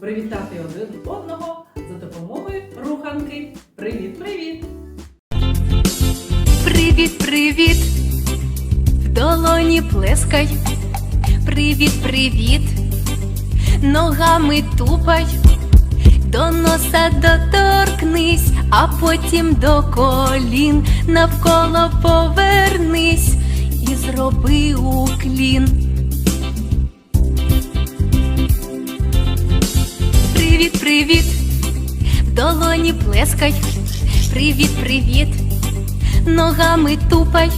привітати один одного за допомогою руханки. Привіт-привіт! Привіт, привіт, в долоні плескай. Привіт, привіт, ногами тупай, до носа доторкнись, а потім до колін навколо повернись і зроби уклін. Привіт, привіт, в долоні плескай. Привіт, привіт ногами тупай,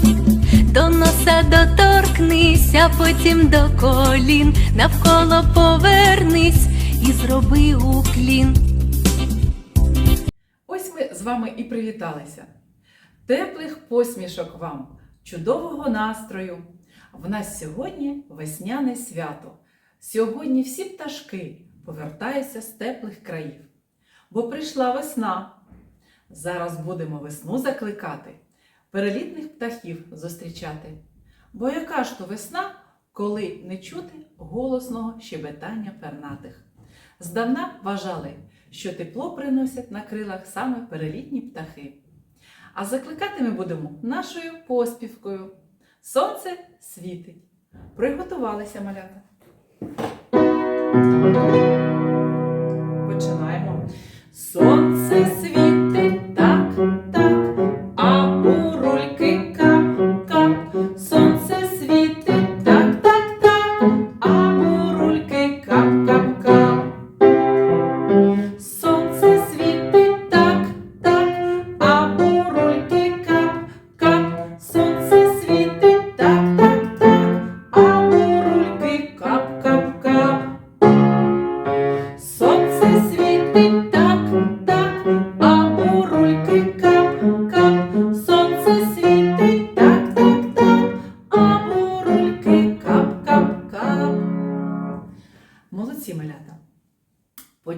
до носа доторкнись, а потім до колін, навколо повернись і зроби уклін. Ось ми з вами і привіталися. Теплих посмішок вам, чудового настрою. В нас сьогодні весняне свято. Сьогодні всі пташки повертаються з теплих країв. Бо прийшла весна. Зараз будемо весну закликати, перелітних птахів зустрічати. Бо яка ж то весна, коли не чути голосного щебетання пернатих? Здавна вважали, що тепло приносять на крилах саме перелітні птахи. А закликати ми будемо нашою поспівкою. Сонце світить. Приготувалися малята. Música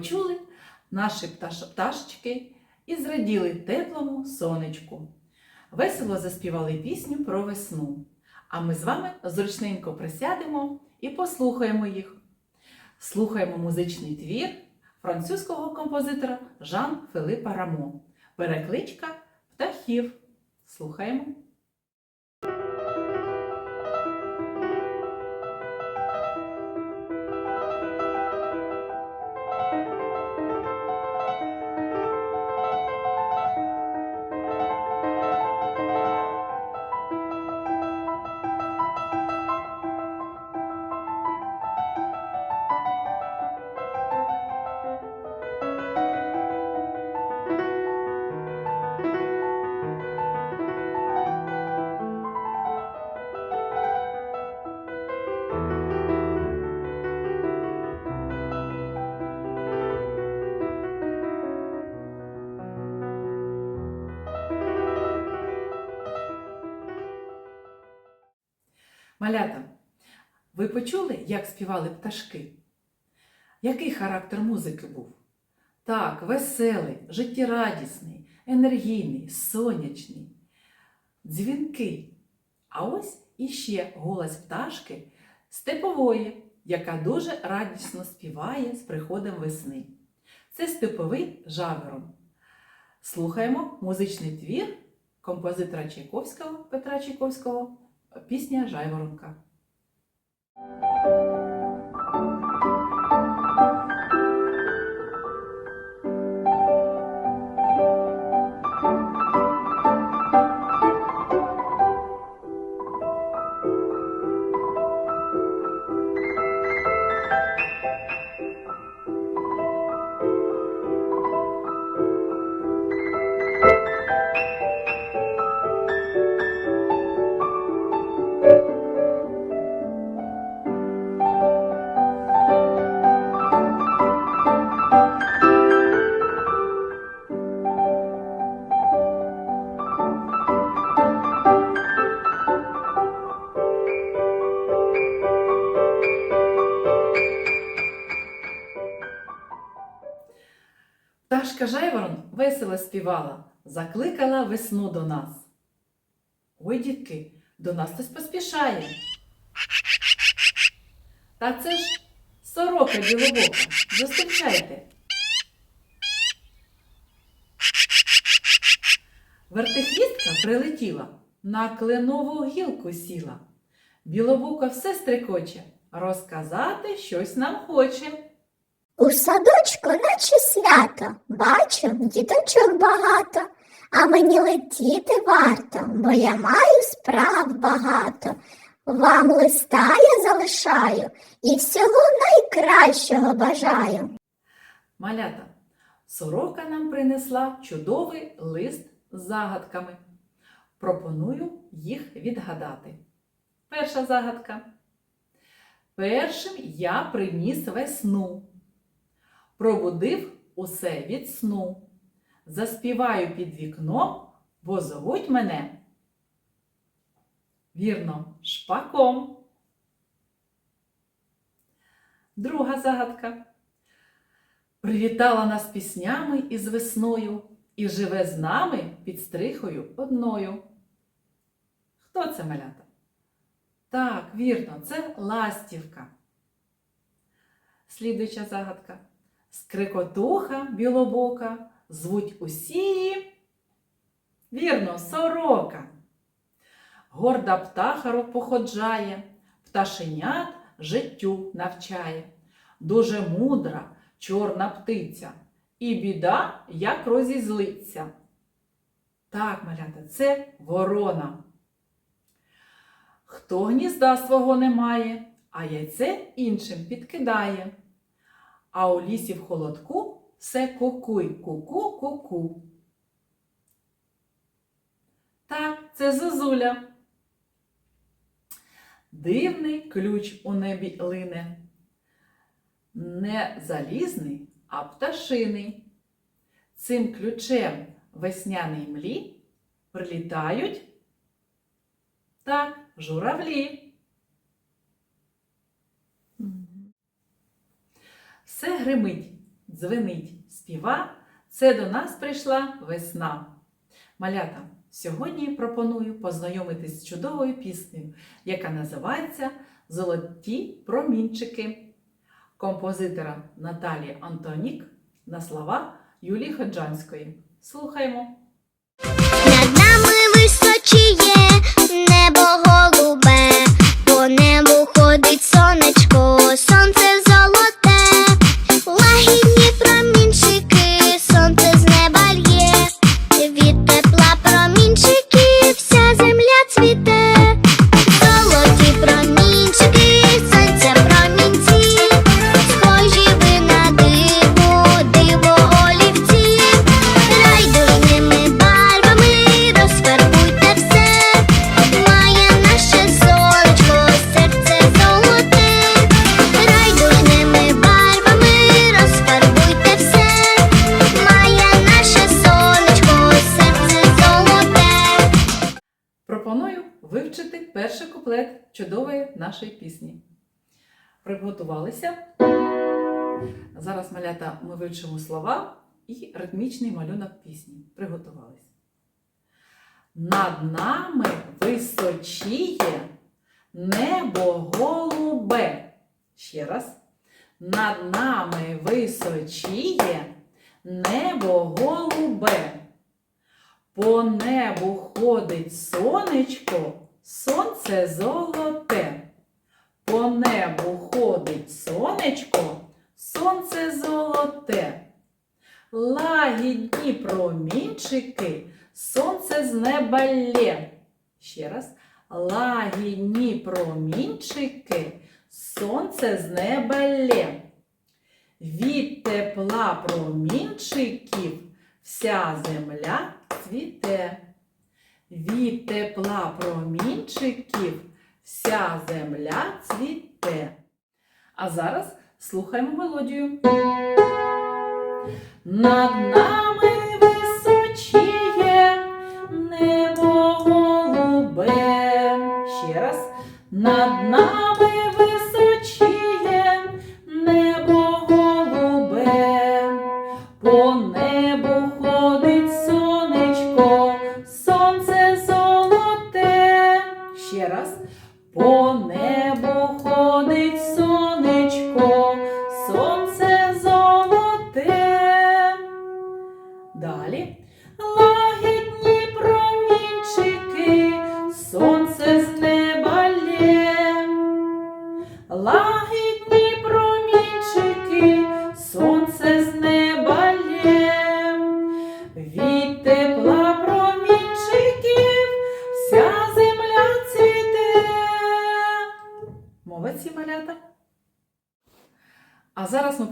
Почули наші пташ... пташечки і зраділи теплому сонечку. Весело заспівали пісню про весну. А ми з вами зручненько присядемо і послухаємо їх. Слухаємо музичний твір французького композитора Жан Филипа Рамо. Перекличка птахів. Слухаємо. Малята, ви почули, як співали пташки? Який характер музики був? Так, веселий, життєрадісний, енергійний, сонячний, дзвінкий. А ось іще голос пташки степової, яка дуже радісно співає з приходом весни. Це степовий жаворон. Слухаємо музичний твір композитора Чайковського Петра Чайковського Пісня Жайворонка. Весело співала, закликала весну до нас. Ой, дітки, до нас хтось поспішає. Та це ж Сорока білобока. Зустрічайте. Вертихвістка прилетіла, на кленову гілку сіла. Білобока все стрикоче, розказати щось нам хоче. У садочку наче свято, бачу, діточок багато, а мені летіти варто, бо я маю справ багато. Вам листа я залишаю і всього найкращого бажаю. Малята, сорока нам принесла чудовий лист з загадками. Пропоную їх відгадати. Перша загадка. Першим я приніс весну, пробудив усе від сну. Заспіваю під вікном, бо зовуть мене. Вірно, шпаком. Друга загадка. Привітала нас піснями із весною і живе з нами під стрихою одною. Хто це малята? Так, вірно, це ластівка. Слідуюча загадка. Скрикотуха білобока звуть усі. її, Вірно, сорока. Горда птаха походжає, пташенят життю навчає. Дуже мудра, чорна птиця, і біда як розізлиться. Так, малята, це ворона. Хто гнізда свого не має, а яйце іншим підкидає. А у лісі в холодку все кукуй, ку-ку, ку-ку. Так, це зозуля. Дивний ключ у небі лине. Не залізний, а пташиний. Цим ключем весняний млі прилітають так, журавлі. Все гримить, дзвенить, співа. Це до нас прийшла весна. Малята, сьогодні пропоную познайомитись з чудовою піснею, яка називається Золоті промінчики композитора Наталії Антонік на слова Юлії Ходжанської. Слухаймо. Над нами височіє небо вивчити перший куплет чудової нашої пісні. Приготувалися. Зараз, малята, ми вивчимо слова і ритмічний малюнок пісні. Приготувалися. Над нами височіє небо голубе. Ще раз. Над нами височіє небо голубе. По небу ходить сонечко, сонце золоте. По небу ходить сонечко, сонце золоте. Лагідні промінчики, сонце з неба лє. Ще раз. Лагідні промінчики, сонце з неба лє. Від тепла промінчиків вся земля цвіте. Від тепла промінчиків вся земля цвіте. А зараз слухаємо мелодію. Над нами Раз. По небу ходить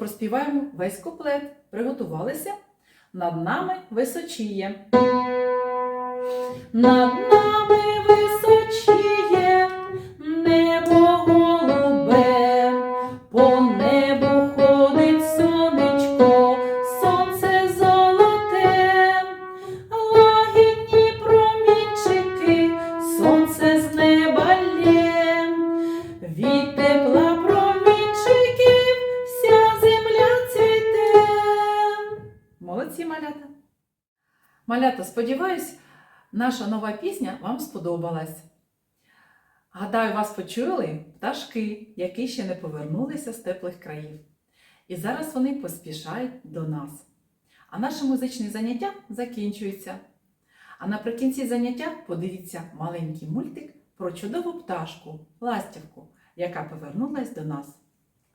проспіваємо весь куплет. Приготувалися? Над нами височіє. Над нами Малята, сподіваюсь, наша нова пісня вам сподобалась. Гадаю, вас почули пташки, які ще не повернулися з теплих країв. І зараз вони поспішають до нас. А наше музичне заняття закінчується. А наприкінці заняття подивіться маленький мультик про чудову пташку, ластівку, яка повернулась до нас.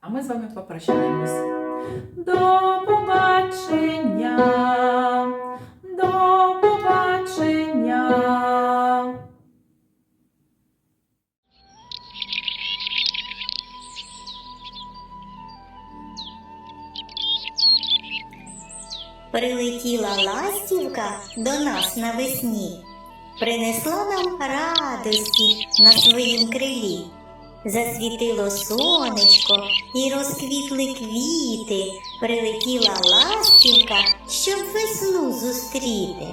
А ми з вами попрощаємось. До побачення! До побачення! Прилетіла ластівка до нас навесні, принесла нам радості на своїм крилі. Засвітило сонечко і розквітли квіти, прилетіла ластівка, щоб весну зустріти.